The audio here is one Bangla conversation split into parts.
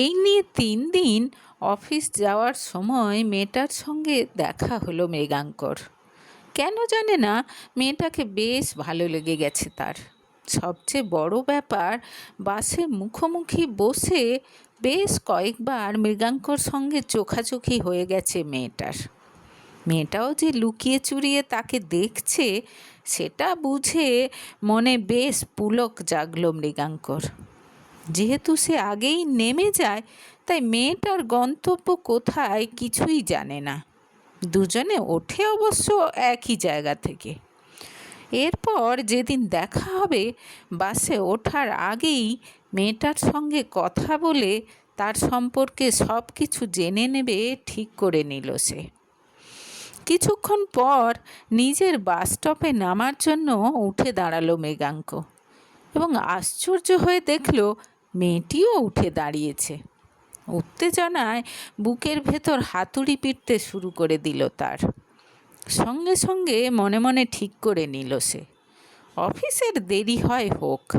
এই নিয়ে তিন দিন অফিস যাওয়ার সময় মেয়েটার সঙ্গে দেখা হলো মৃগাঙ্কর কেন জানে না, মেয়েটাকে বেশ ভালো লেগে গেছে তার। সবচেয়ে বড় ব্যাপার, বাসে মুখোমুখি বসে বেশ কয়েকবার মৃগাঙ্কর সঙ্গে চোখাচোখি হয়ে গেছে মেয়েটার। মেয়েটাও যে লুকিয়ে চুরিয়ে তাকে দেখছে, সেটা বুঝে মনে বেশ পুলক জাগলো মৃগাঙ্কর। যেহেতু সে আগেই নেমে যায়, তাই মেয়েটার গন্তব্য কোথায় কিছুই জানে না। দুজনে ওঠে অবশ্য একই জায়গা থেকে। এরপর যেদিন দেখা হবে, বাসে ওঠার আগেই মেয়েটার সঙ্গে কথা বলে তার সম্পর্কে সব কিছু জেনে নেবে, ঠিক করে নিল সে। কিছুক্ষণ পর নিজের বাস স্টপে নামার জন্য উঠে দাঁড়াল মেগাঙ্ক এবং আশ্চর্য হয়ে দেখল মেয়েটিও উঠে দাঁড়িয়েছে। উত্তেজনায় বুকের ভেতর হাতুড়ি পিটতে শুরু করে দিল তার। সঙ্গে সঙ্গে মনে মনে ঠিক করে নিল সে। অফিসের দেরি হয় হোক,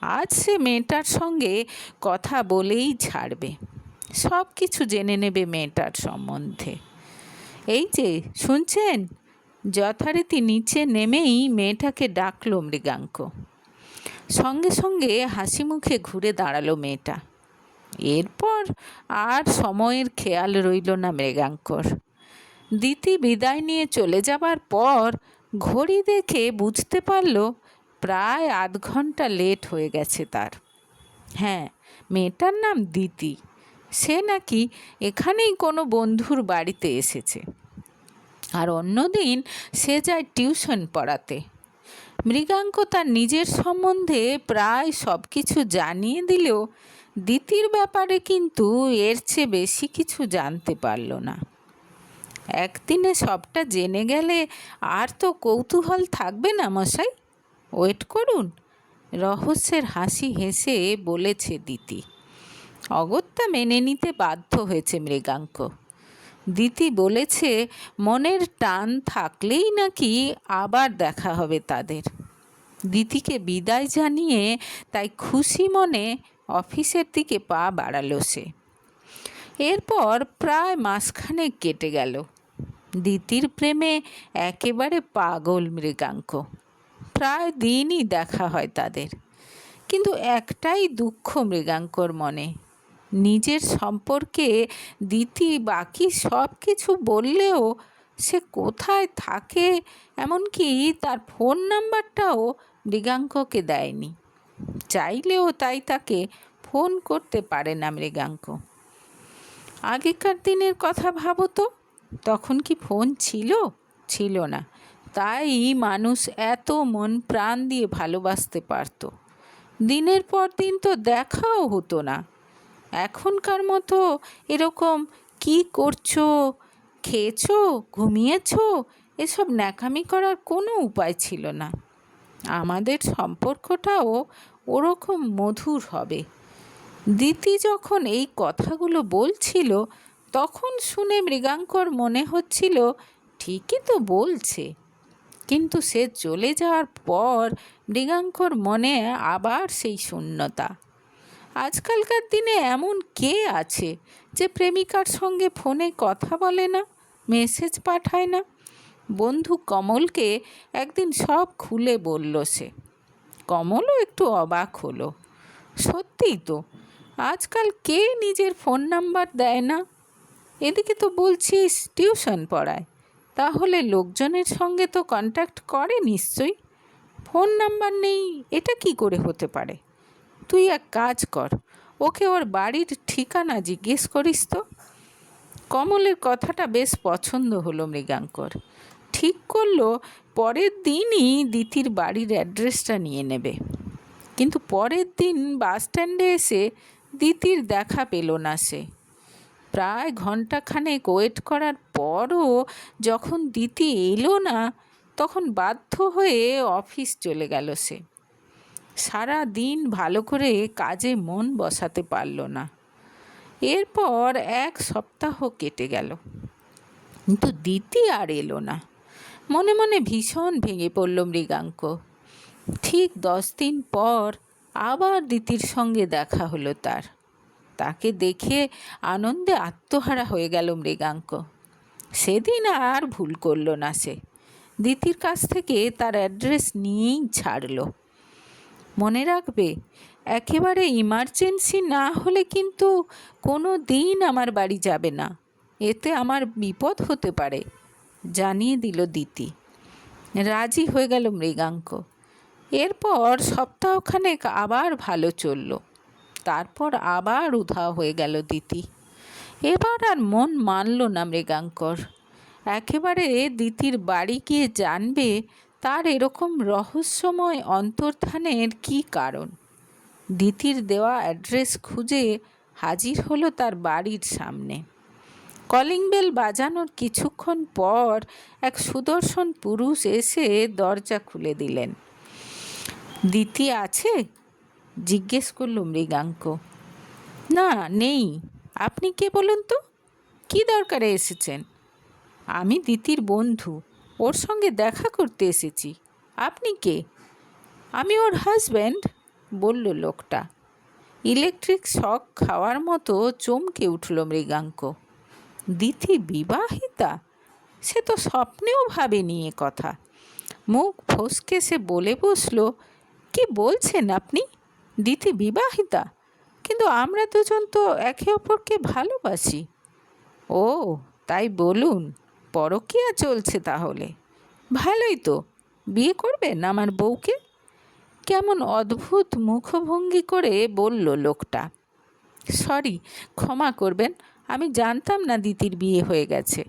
আজ সে মেয়েটার সঙ্গে কথা বলেই ছাড়বে। সব কিছু জেনে নেবে মেয়েটার সম্বন্ধে। এই যে, শুনছেন? যথারীতি নিচে নেমেই মেয়েটাকে ডাকলো মৃগাঙ্ক। সঙ্গে সঙ্গে হাসি মুখে ঘুরে দাঁড়াল মেয়েটা। এরপর আর সময়ের খেয়াল রইল না মৃগাঙ্কর। দিতি বিদায় নিয়ে চলে যাবার পর ঘড়ি দেখে বুঝতে পারল প্রায় আধ ঘণ্টা লেট হয়ে গেছে তার। হ্যাঁ মেয়েটার নাম দিতি। সে নাকি এখানেই কোনো বন্ধুর বাড়িতে এসেছে। আর অন্যদিন সে যায় টিউশন পড়াতে। মৃগাঙ্ক তার নিজের সম্বন্ধে প্রায় সব কিছু জানিয়ে দিলেও দিতির ব্যাপারে কিন্তু এর চেয়ে বেশি কিছু জানতে পারল না। একদিনে সবটা জেনে গেলে আর তো কৌতূহল থাকবে না মশাই। ওয়েট করুন। রহস্যের হাসি হেসে বলেছে দিতি। অগত্যা মেনে নিতে বাধ্য হয়েছে মৃগাঙ্ক। দিতি বলেছে, মনের টান থাকলেই নাকি আবার দেখা হবে তাদের। দিতিকে বিদায় জানিয়ে তাই খুশি মনে অফিসের দিকে পা বাড়ালো সে। এরপর প্রায় মাসখানেক কেটে গেল। দিতির প্রেমে একেবারে পাগল মৃগাঙ্ক। প্রায় দিনই দেখা হয় তাদের। কিন্তু একটাই দুঃখ মৃগাঙ্কর মনে নিজের সম্পর্কে দিতি বাকি সব কিছু বললেও সে কোথায় থাকে, এমনকি তার ফোন নাম্বারটাও মৃগাঙ্ককে দেয়নি। চাইলেও তাই তাকে ফোন করতে পারে না মৃগাঙ্ক। আগেকার দিনের কথা ভাবো তো, তখন কি ফোন ছিল? ছিল না। তাই মানুষ এত মন প্রাণ দিয়ে ভালোবাসতে পারত। দিনের পর দিন তো দেখাও হতো না। এখনকার মতো এরকম কি করছ? খেয়েছো? ঘুমিয়েছো? এসব ন্যাকামি করার কোনো উপায় ছিল না। আমাদের সম্পর্কটাও ওরকম মধুর হবে। দিতি যখন এই কথাগুলো বলছিল, তখন শুনে মৃগাঙ্কর মনে হচ্ছিল, ঠিকই তো বলছে। কিন্তু সে চলে যাওয়ার পর মৃগাঙ্কর মনে আবার সেই শূন্যতা। আজকালকার দিনে এমন কে আছে যে প্রেমিকার সঙ্গে ফোনে কথা বলে না, মেসেজ পাঠায় না? বন্ধু কমলকে একদিন সব খুলে বলল সে। কমলও একটু অবাক হলো। সত্যিই তো, আজকাল কে নিজের ফোন নাম্বার দেয় না? এদিকে তো বলছিস টিউশন পড়ায়। তাহলে লোকজনের সঙ্গে তো কন্ট্যাক্ট করে নিশ্চয়ই। ফোন নাম্বার নেই, এটা কি করে হতে পারে? তুই এক কাজ কর, ওকে ওর বাড়ির ঠিকানা জিজ্ঞেস করিস তো। কমলের কথাটা বেশ পছন্দ হলো মৃগাঙ্কর। ঠিক করল, পরের দিনই দিতির বাড়ির অ্যাড্রেসটা নিয়ে নেবে। কিন্তু পরের দিন বাস স্ট্যান্ডে এসে দিতির দেখা পেল না সে। প্রায় ঘন্টাখানেক ওয়েট করার পরও যখন দিতি এলো না, তখন বাধ্য হয়ে অফিস চলে গেল সে। সারা দিন ভালো করে কাজে মন বসাতে পারল না। এরপর এক সপ্তাহ কেটে গেল। কিন্তু দিতি আর এলো না। মনে মনে ভীষণ ভেঙে পড়ল মৃগাঙ্ক। ঠিক দশ দিন পর আবার দিতির সঙ্গে দেখা হলো তার। তাকে দেখে আনন্দে আত্মহারা হয়ে গেল মৃগাঙ্ক। সেদিন আর ভুল করল না সে। দিতির কাছ থেকে তার অ্যাড্রেস নিয়েই ছাড়লো। মনে রাখবে? একেবারে ইমার্জেন্সি না হলে কিন্তু কোনো দিন আমার বাড়ি যাবে না। এতে আমার বিপদ হতে পারে, জানিয়ে দিল দিতি। রাজি হয়ে গেল মৃগাঙ্ক। এরপর সপ্তাহখানেক আবার ভালো চলল। তারপর আবার উধাও হয়ে গেল দিতি। এবার আর মন মানল না মৃগাঙ্কর। একেবারে দিতির বাড়ি গিয়ে জানবে তার এরকম রহস্যময় অন্তর্ধানের কী কারণ? দিতির দেওয়া অ্যাড্রেস খুঁজে হাজির হলো তার বাড়ির সামনে। কলিং বেল বাজানোর কিছুক্ষণ পর এক সুদর্শন পুরুষ এসে দরজা খুলে দিলেন। দিতি আছে? জিজ্ঞেস করল মৃগাঙ্ক। না, নেই। আপনি কে বলুন তো? কী দরকারে এসেছেন? আমি দিতির বন্ধু। ওর সঙ্গে দেখা করতে এসেছি। আপনি কে? আমি ওর হাজব্যান্ড বলল লোকটা। ইলেকট্রিক শক খাওয়ার মতো চমকে উঠল মৃগাঙ্ক। দিতি বিবাহিতা? সে তো স্বপ্নেও ভাবেনি এ কথা। মুখ ফসকে সে বলে বসল, কি বলছেন আপনি? দিতি বিবাহিতা? কিন্তু আমরা দুজন তো একে অপরকে ভালোবাসি। ও, তাই বলুন। পরকীয়া চলছে তাহলে? ভালোই তো। বিয়ে করবেন আমার বউকে? কেমন অদ্ভুত মুখভঙ্গি করে বলল লোকটা। সরি, ক্ষমা করবেন, আমি জানতাম না দিতির বিয়ে হয়ে গেছে।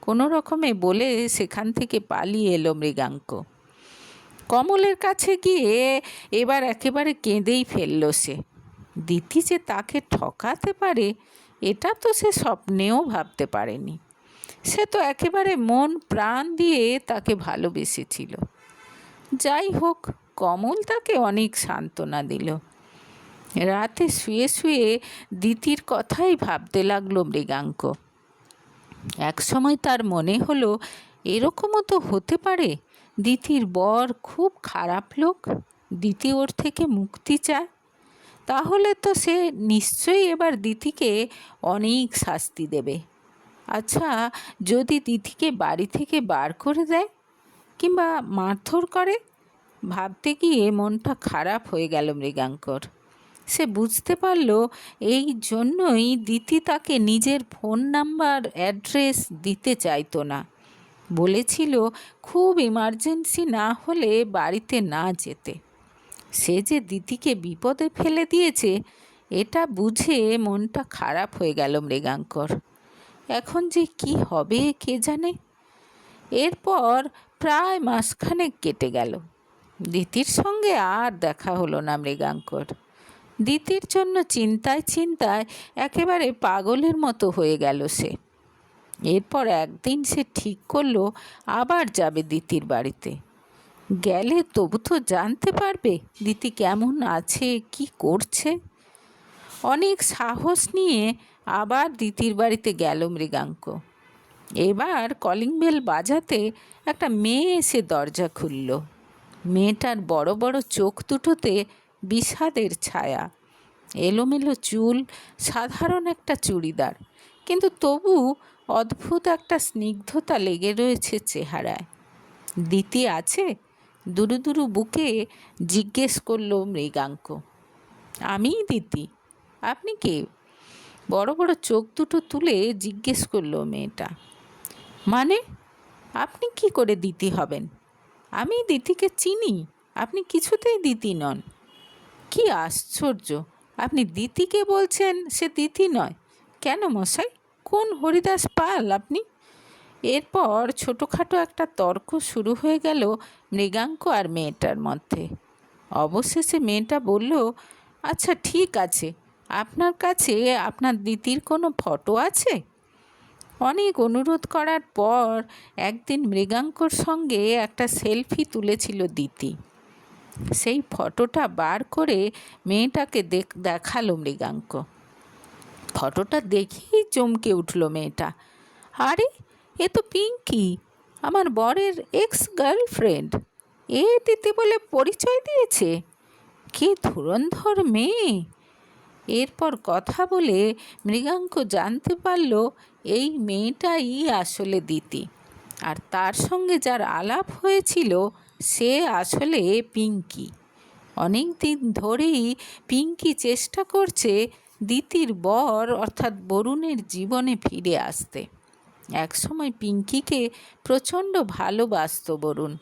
কোনো রকমে বলে সেখান থেকে পালিয়ে এলো মৃগাঙ্ক। কমলের কাছে গিয়ে এবার একেবারে কেঁদেই ফেলল সে। দিতি যে তাকে ঠকাতে পারে, এটা তো সে স্বপ্নেও ভাবতে পারেনি। সে তো একেবারে মন প্রাণ দিয়ে তাকে ভালোবেসেছিল। যাই হোক, কমল তাকে অনেক সান্ত্বনা দিল। রাতে শুয়ে শুয়ে দিতির কথাই ভাবতে লাগল মৃগাঙ্ক। একসময় তার মনে হলো, এরকমও তো হতে পারে, দিতির বর খুব খারাপ লোক, দিতি ওর থেকে মুক্তি চায়। তাহলে তো সে নিশ্চয়ই এবার দিতিকে অনেক শাস্তি দেবে। আচ্ছা যদি দিদিকে বাড়ি থেকে বার করে দেয় কিংবা মারধর করে? ভাবতে গিয়ে মনটা খারাপ হয়ে গেল মৃগাঙ্কর। সে বুঝতে পারল এই জন্যই দিতি তাকে নিজের ফোন নাম্বার, অ্যাড্রেস দিতে চাইতো না। বলেছিল খুব ইমার্জেন্সি না হলে বাড়িতে না যেতে। সে যে দিদিকে বিপদে ফেলে দিয়েছে, এটা বুঝে মনটা খারাপ হয়ে গেল মৃগাঙ্কর। এখন যে কি হবে, কে জানে? এরপর প্রায় মাসখানেক কেটে গেল। দিতির সঙ্গে আর দেখা হলো না মৃগাঙ্কর। দিতির জন্য চিন্তায় চিন্তায় একেবারে পাগলের মতো হয়ে গেল সে। এরপর একদিন সে ঠিক করল, আবার যাবে দিতির বাড়িতে। গেলে তবু তো জানতে পারবে দিতি কেমন আছে, কি করছে। অনেক সাহস নিয়ে আবার দিতির বাড়িতে গেল মৃগাঙ্ক। এবার কলিং বেল বাজাতে একটা মেয়ে এসে দরজা খুলল। মেয়েটার বড় বড় চোখ দুটোতে বিষাদের ছায়া। এলোমেলো চুল, সাধারণ একটা চুড়িদার। কিন্তু তবু অদ্ভুত একটা স্নিগ্ধতা লেগে রয়েছে চেহারায়। দিতি আছে? দুরু দুরু বুকে জিজ্ঞেস করল মৃগাঙ্ক। আমিই দিতি। আপনি কে? বড় বড় চোখ দুটো তুলে জিজ্ঞেস করল মেয়েটা মানে আপনি কি করে দিতি হবেন? আমি দিতিকে চিনি, আপনি কিছুতেই দিতি নন। কি আশ্চর্য, আপনি দিতিকে বলছেন সে দিতি নয়। কেন মশাই, কোন হরিদাস পাল আপনি? এরপর ছোটোখাটো একটা তর্ক শুরু হয়ে গেল মৃগাঙ্ক আর মেয়েটার মধ্যে। অবশেষে মেয়েটা বলল আচ্ছা ঠিক আছে আপনার কাছে আপনার দিদির কোনো ফটো আছে? অনেক অনুরোধ করার পর একদিন মৃগাঙ্কর সঙ্গে একটা সেলফি তুলেছিল দিতি। সেই ফটোটা বার করে মেয়েটাকে দেখাল মৃগাঙ্ক। ফটোটা দেখেই চমকে উঠল মেয়েটা। আরে, এ তো পিঙ্কি, আমার বরের এক্স গার্লফ্রেন্ড এ দিতে বলে পরিচয় দিয়েছে? কি ধুরন্ধর মেয়ে! এরপর কথা বলে মৃগাঙ্ক জানতে পারল এই মেয়েটাই আসলে দিতি। আর তার সঙ্গে যার আলাপ হয়েছিল, সে আসলে পিঙ্কি। অনেক দিন ধরেই পিঙ্কি চেষ্টা করছে দিতির বর, অর্থাৎ বরুণের জীবনে ফিরে আসতে। একসময় পিঙ্কিকে প্রচণ্ড ভালোবাসত বরুণ।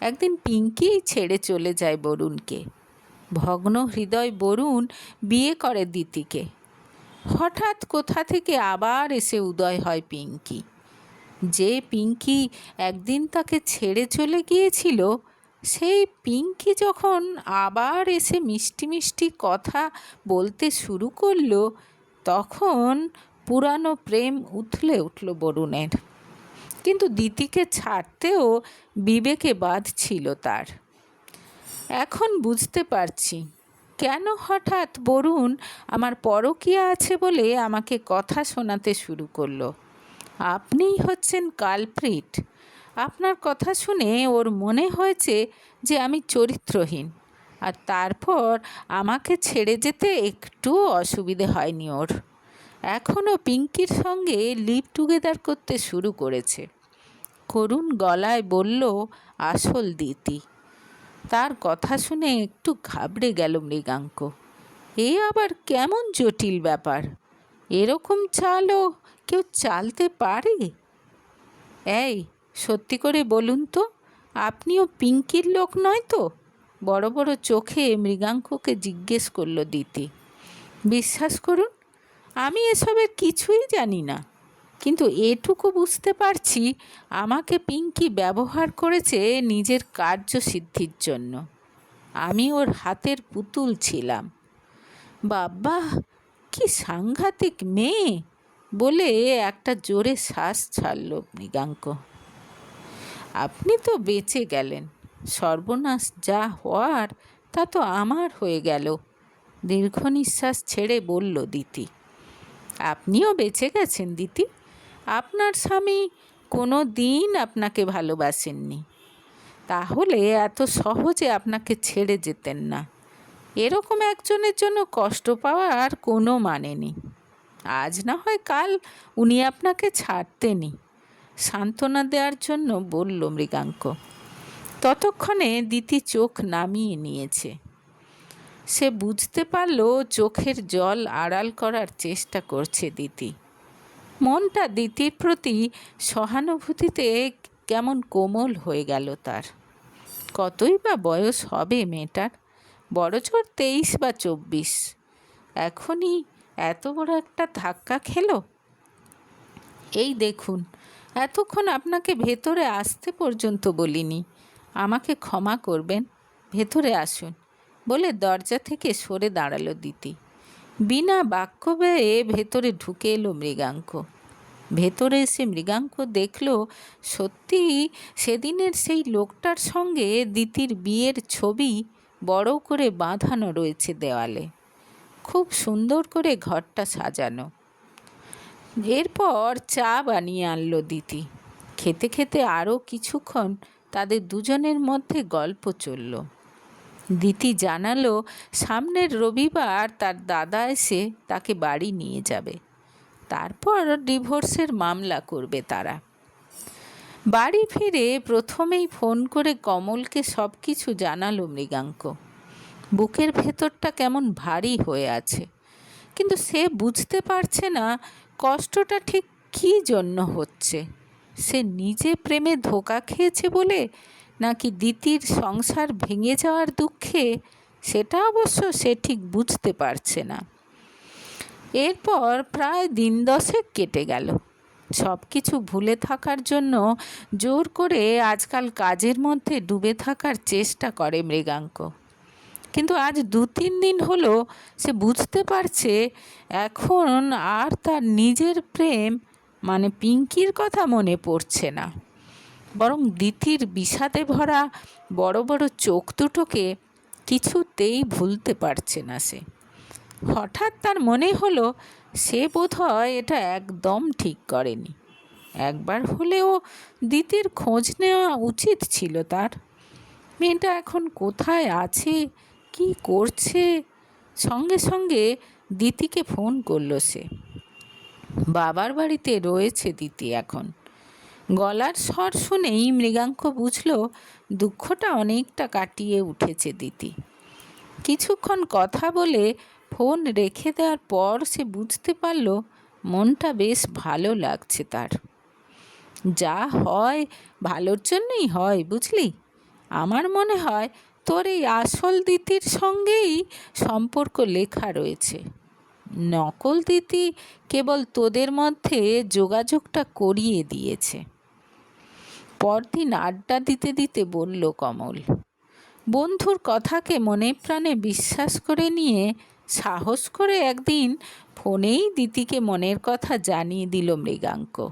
একদিন পিঙ্কিই ছেড়ে চলে যায় বরুণকে। ভগ্ন হৃদয় বরুণ বিয়ে করে দিতিকে। হঠাৎ কোথা থেকে আবার এসে উদয় হয় পিঙ্কি। যে পিঙ্কি একদিন তাকে ছেড়ে চলে গিয়েছিল, সেই পিঙ্কি যখন আবার এসে মিষ্টি মিষ্টি কথা বলতে শুরু করল, তখন পুরানো প্রেম উথলে উঠল বরুণের। কিন্তু দিতিকে ছাড়তেও বিবেকে বাদ ছিল তার। এখন বুঝতে পারছি। কেন হঠাৎ বরুণ আমার পরকীয়া আছে বলে আমাকে কথা শোনাতে শুরু করল? আপনিই হচ্ছেন কালপ্রিট। আপনার কথা শুনে ওর মনে হয়েছে যে আমি চরিত্রহীন। আর তারপর আমাকে ছেড়ে যেতে একটু অসুবিধে হয়নি ওর। এখনও পিঙ্কির সঙ্গে লিভ টুগেদার করতে শুরু করেছে। করুণ গলায় বলল, আসল দিতি। তার কথা শুনে একটু ঘাবড়ে গেল মৃগাঙ্ক। এ আবার কেমন জটিল ব্যাপার। এরকম চালও কেউ চালতে পারে? এই, সত্যি করে বলুন তো, আপনিও পিঙ্কির লোক নয় তো? বড় বড় চোখে মৃগাঙ্ককে জিজ্ঞেস করল দিতি। বিশ্বাস করুন, আমি এসবের কিছুই জানি না। কিন্তু এটুকু বুঝতে পারছি আমাকে পিঙ্কি ব্যবহার করেছে নিজের কার্যসিদ্ধির জন্য। আমি ওর হাতের পুতুল ছিলাম। বাবা কি সাংঘাতিক মেয়ে! বলে একটা জোরে শ্বাস ছাড়ল মৃগাঙ্ক। আপনি তো বেঁচে গেলেন। সর্বনাশ যা হওয়ার তা তো আমার হয়ে গেল। দীর্ঘ নিঃশ্বাস ছেড়ে বলল দিতি, আপনিও বেঁচে গেছেন দিতি? আপনার স্বামী কোনো দিন আপনাকে ভালোবাসেননি। তাহলে এত সহজে আপনাকে ছেড়ে যেতেন না। এরকম একজনের জন্য কষ্ট পাওয়ার কোনো মানে নেই। আজ না হয় কাল উনি আপনাকে ছাড়তেনি সান্ত্বনা দেওয়ার জন্য বলল মৃগাঙ্ক। ততক্ষণে দিতি চোখ নামিয়ে নিয়েছে। সে বুঝতে পারল চোখের জল আড়াল করার চেষ্টা করছে দিতি। মনটা দিতির প্রতি সহানুভূতিতে কেমন কোমল হয়ে গেল তার। কতই বা বয়স হবে মেয়েটার? বড়জোর তেইশ বা চব্বিশ। এখনই এত বড় একটা ধাক্কা খেলো? এই দেখুন, এতক্ষণ আপনাকে ভেতরে আসতে পর্যন্ত বলিনি। আমাকে ক্ষমা করবেন, ভেতরে আসুন বলে দরজা থেকে সরে দাঁড়াল দিতি। বিনা বাক্য ব্যয়ে ভেতরে ঢুকে এলো মৃগাঙ্ক। ভেতরে এসে মৃগাঙ্ক দেখল সত্যি সেদিনের সেই লোকটার সঙ্গে দিতির বিয়ের ছবি বড় করে বাঁধানো রয়েছে দেওয়ালে। খুব সুন্দর করে ঘরটা সাজানো। এরপর চা বানিয়ে আনলো দিতি। খেতে খেতে আরও কিছুক্ষণ তাদের দুজনের মধ্যে গল্প চলল। দিতি জানালো, সামনের রবিবার তার দাদা এসে তাকে বাড়ি নিয়ে যাবে। তারপর ডিভোর্সের মামলা করবে তারা। বাড়ি ফিরে প্রথমেই ফোন করে কমলকে সব কিছু জানালো মৃগাঙ্ক। বুকের ভেতরটা কেমন ভারী হয়ে আছে। কিন্তু সে বুঝতে পারছে না কষ্টটা ঠিক কী জন্য হচ্ছে। সে নিজে প্রেমে ধোকা খেয়েছে বলে নাকি দিতির সংসার ভেঙে যাওয়ার দুঃখে, সেটা অবশ্য সে ঠিক বুঝতে পারছে না। এরপর প্রায় দিন দশেক কেটে গেল। সব কিছু ভুলে থাকার জন্য জোর করে আজকাল কাজের মধ্যে ডুবে থাকার চেষ্টা করে মৃগাঙ্ক। কিন্তু আজ দু তিন দিন হলো সে বুঝতে পারছে এখন আর তার নিজের প্রেম মানে পিঙ্কির কথা মনে পড়ছে না। বরং দিতির বিষাদে ভরা বড় বড় চোখ দুটোকে কিছুতেই ভুলতে পারছে না সে। হঠাৎ তার মনে হলো, সে বোধহয় এটা একদম ঠিক করেনি। একবার হলেও দিতির খোঁজ নেওয়া উচিত ছিল তার। মেয়েটা এখন কোথায় আছে? কি করছে? সঙ্গে সঙ্গে দিতিকে ফোন করল সে। বাবার বাড়িতে রয়েছে দিতি এখন। গলার স্বর শুনেই মৃগাঙ্ক বুঝল, দুঃখটা অনেকটা কাটিয়ে উঠেছে দিতি। কিছুক্ষণ কথা বলে ফোন রেখে দেওয়ার পর সে বুঝতে পারল মনটা বেশ ভালো লাগছে তার। যা হয় ভালোর জন্যই হয়, বুঝলি? আমার মনে হয় তোর এই আসল দিতির সঙ্গেই সম্পর্ক লেখা রয়েছে। নকল দিতি কেবল তোদের মধ্যে যোগাযোগটা করিয়ে দিয়েছে। পরদিন আড্ডা দিতে দিতে বলল কমল, বন্ধুর কথাকে মনে প্রাণে বিশ্বাস করে নিয়ে সাহস করে একদিন ফোনেই দিতিকে মনের কথা জানিয়ে দিল মৃগাঙ্ক।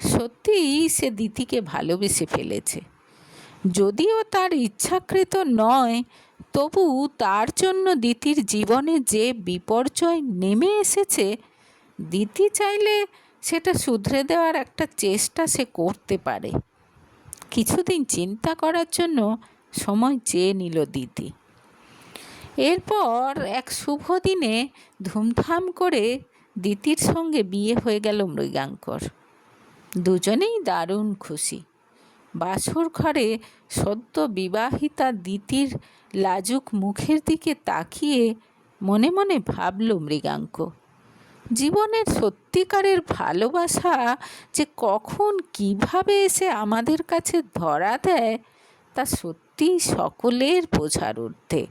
সত্যিই সে দিতিকে ভালোবেসে ফেলেছে। যদিও তার ইচ্ছাকৃত নয়, তবু তার জন্য দিতির জীবনে যে বিপর্যয় নেমে এসেছে, দিতি চাইলে সেটা শুধরে দেওয়ার একটা চেষ্টা সে করতে পারে। কিছুদিন চিন্তা করার জন্য সময় চেয়ে নিল দিদি এরপর এক শুভ দিনে ধুমধাম করে দিতির সঙ্গে বিয়ে হয়ে গেল মৃগাঙ্কর। দুজনেই দারুণ খুশি। বাসর ঘরে সদ্য বিবাহিতা দিতির লাজুক মুখের দিকে তাকিয়ে মনে মনে ভাবল মৃগাঙ্ক, জীবনের সত্যিকারের ভালোবাসা যে কখন কীভাবে এসে আমাদের কাছে ধরা দেয় তা সত্যিই সকলের বোঝার ঊর্ধ্বে।